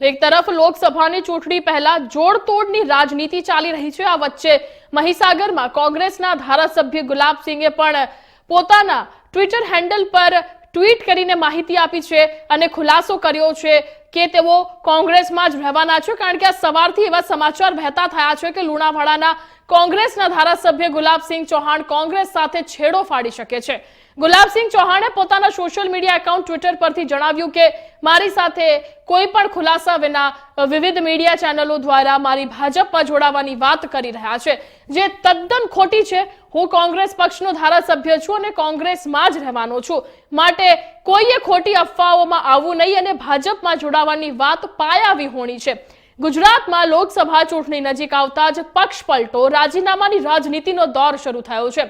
તો એક તરફ લોકસભાની ચૂંટણી પહેલા જોડતોડની રાજનીતિ ચાલી રહી છે. આ વચ્ચે મહીસાગરમાં કોંગ્રેસના ધારાસભ્ય ગુલાબસિંહે પણ પોતાના ટ્વિટર હેન્ડલ પર ટ્વીટ કરીને માહિતી આપી છે અને ખુલાસો કર્યો છે. કે તેઓ કોંગ્રેસમાં જ રહેવાના છે, કારણ કે આ સવારથી એવા સમાચાર વહેતા થયા છે કે લુણાવાડાના કોંગ્રેસના ધારાસભ્ય ગુલાબસિંહ ચૌહાણ કોંગ્રેસ સાથે છેડો ફાડી શકે છે. ગુલાબસિંહ ચૌહાણે પોતાના સોશિયલ મીડિયા એકાઉન્ટ ટ્વિટર પરથી જણાવ્યું કે, મારી સાથે કોઈ પણ ખુલાસા વિના વિવિધ મીડિયા ચેનલો દ્વારા મારી ભાજપમાં જોડાવાની વાત કરી રહ્યા છે. જે તદ્દન ખોટી છે. હું કોંગ્રેસ પક્ષનો ધારાસભ્ય છું અને કોંગ્રેસમાં જ રહેવાનો છું. માટે કોઈએ ખોટી અફવાઓમાં આવવું નહીં અને ભાજપમાં જોડાવાની વાત પાયાવી હોણી છે. ગુજરાતમાં લોકસભા ચૂંટણી નજીક આવતા જ પક્ષ પલટો રાજીનામાની રાજનીતિનો દોર શરૂ થયો છે.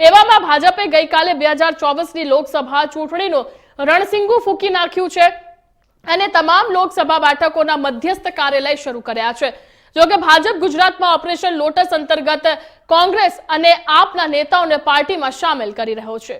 એવામાં ભાજપે ગઈકાલે બે હજાર ચોવીસની લોકસભા ચૂંટણીનું રણસિંગુ ફૂંકી નાખ્યું છે અને તમામ લોકસભા બેઠકોના મધ્યસ્થ કાર્યાલય શરૂ કર્યા છે. જોકે ભાજપ ગુજરાતમાં ઓપરેશન લોટસ અંતર્ગત કોંગ્રેસ અને આપના નેતાઓને પાર્ટીમાં સામેલ કરી રહ્યો છે.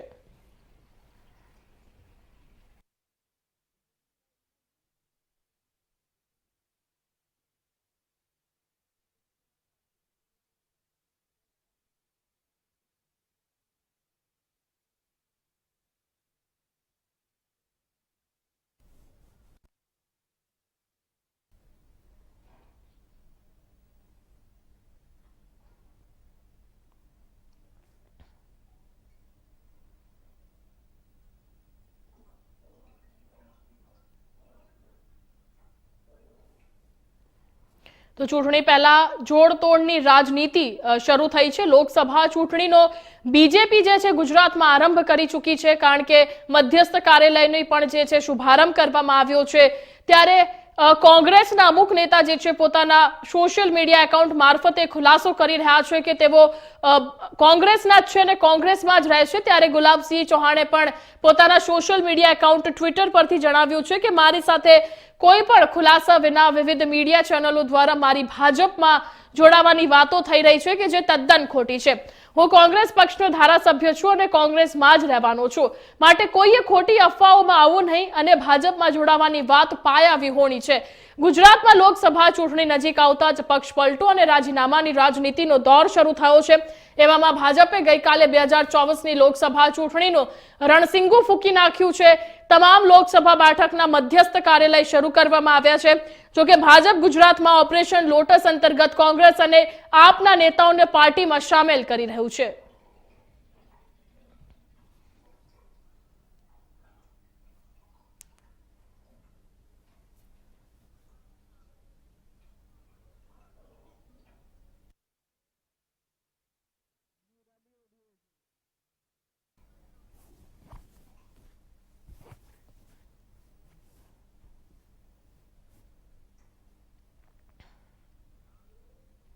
તો ચૂંટણી પહેલા જોડતોડની રાજનીતિ શરૂ થઈ છે. લોકસભા ચૂંટણીનો બીજેપી જે છે ગુજરાતમાં આરંભ કરી ચૂકી છે, કારણ કે મધ્યસ્થ કાર્યાલયનો પણ જે છે શુભારંભ કરવામાં આવ્યો છે. ત્યારે કોંગ્રેસના અમુક નેતા જે છે પોતાના સોશિયલ મીડિયા એકાઉન્ટ મારફતે ખુલાસો કરી રહ્યા છે કે તેઓ કોંગ્રેસના જ છે અને કોંગ્રેસમાં જ રહે છે. ત્યારે ગુલાબસિંહ ચૌહાણે પણ પોતાના સોશિયલ મીડિયા એકાઉન્ટ ટ્વિટર પરથી જણાવ્યું છે કે મારી સાથે કોઈ પણ ખુલાસા વિના વિવિધ મીડિયા ચેનલો દ્વારા મારી ભાજપમાં જોડાવાની વાતો થઈ રહી છે કે જે તદ્દન ખોટી છે. હું કોંગ્રેસ પક્ષનો ધારાસભ્ય છું અને કોંગ્રેસમાં જ રહેવાનો છું. માટે કોઈએ ખોટી અફવાઓમાં આવવું નહીં અને ભાજપમાં જોડાવાની વાત પાયા વિહોણી છે. ગુજરાતમાં લોકસભા ચૂંટણી નજીક આવતા જ પક્ષ પલટો અને રાજીનામાની રાજનીતિનો દોર શરૂ થયો છે. એવામાં ભાજપે ગઈકાલે બે હજાર ચોવીસની લોકસભા ચૂંટણીનું રણસિંગુ ફૂંકી નાખ્યું છે. તમામ લોકસભા બેઠકના મધ્યસ્થ કાર્યાલય શરૂ કરવામાં આવ્યા છે. જોકે ભાજપ ગુજરાતમાં ઓપરેશન લોટસ અંતર્ગત કોંગ્રેસ અને આપના નેતાઓને પાર્ટીમાં સામેલ કરી રહ્યું છે.